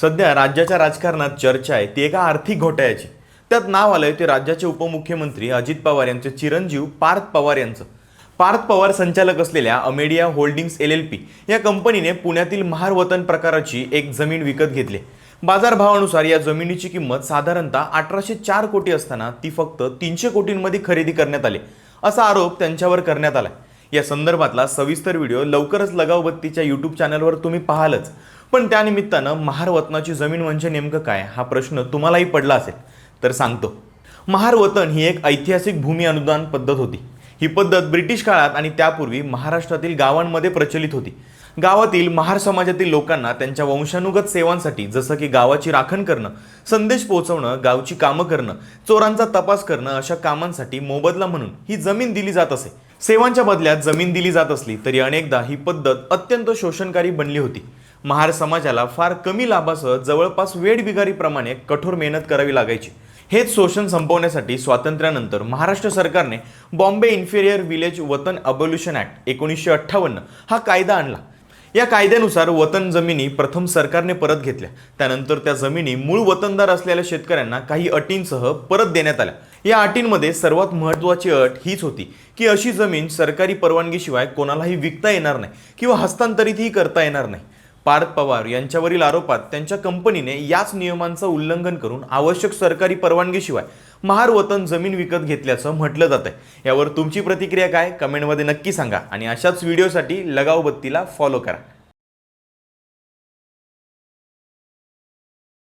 सध्या राज्याच्या राजकारणात चर्चा आहे. ती एका आर्थिक घोटाळ्याची. त्यात नाव आलंय ते राज्याचे उपमुख्यमंत्री अजित पवार यांचे चिरंजीव पार्थ पवार यांचं. पार्थ पवार संचालक असलेल्या Amadea holdings L L P या कंपनीने पुण्यातील महार वतन प्रकाराची एक जमीन विकत घेतली बाजारभावानुसार या जमिनीची किंमत साधारणतः अठराशे चार कोटी असताना ती फक्त तीनशे कोटींमध्ये खरेदी करण्यात आली. असा आरोप त्यांच्यावर करण्यात आला या संदर्भातला सविस्तर व्हिडिओ लवकरच लगावबत्तीच्या यूट्यूब चॅनलवर तुम्ही पाहालच. पण त्यानिमित्तानं महारवतनाची जमीन म्हणजे नेमकं काय? हा प्रश्न तुम्हालाही पडला असेल तर सांगतो. महारवतन ही एक ऐतिहासिक भूमी अनुदान पद्धत होती. ही पद्धत ब्रिटिश काळात आणि त्यापूर्वी महाराष्ट्रातील गावांमध्ये प्रचलित होती. गावातील महार समाजातील लोकांना त्यांच्या वंशानुगत सेवांसाठी जसं की गावाची राखण करणं संदेश पोहोचवणं गावची कामं करणं चोरांचा तपास करणं अशा कामांसाठी मोबदला म्हणून ही जमीन दिली जात असे. सेवांच्या बदल्यात जमीन दिली जात असली तरी अनेकदा ही पद्धत अत्यंत शोषणकारी बनली होती. महार समाजाला फार कमी लाभासह जवळपास वेडबिगारीप्रमाणे कठोर मेहनत करावी लागायची. हेच शोषण संपवण्यासाठी स्वातंत्र्यानंतर महाराष्ट्र सरकारने बॉम्बे इन्फेरियर विलेज वतन अबोल्युशन ॲक्ट एकोणीसशे अठ्ठावन्न हा कायदा आणला. या कायद्यानुसार वतन जमिनी प्रथम सरकारने परत घेतल्या. त्यानंतर त्या जमिनी मूळ वतनदार असलेल्या शेतकऱ्यांना काही अटींसह परत देण्यात आल्या. या अटींमध्ये सर्वात महत्त्वाची अट हीच होती की अशी जमीन सरकारी परवानगीशिवाय कोणालाही विकता येणार नाही किंवा हस्तांतरितही करता येणार नाही. पार्थ पवार यांच्यावरील आरोपात त्यांच्या कंपनीने याच नियमांचं उल्लंघन करून आवश्यक सरकारी परवानगीशिवाय महार वतन जमीन विकत घेतल्याचं म्हटलं जात आहे. यावर तुमची प्रतिक्रिया काय? कमेंटमध्ये नक्की सांगा आणि अशाच व्हिडिओसाठी लगाव बत्तीला फॉलो करा.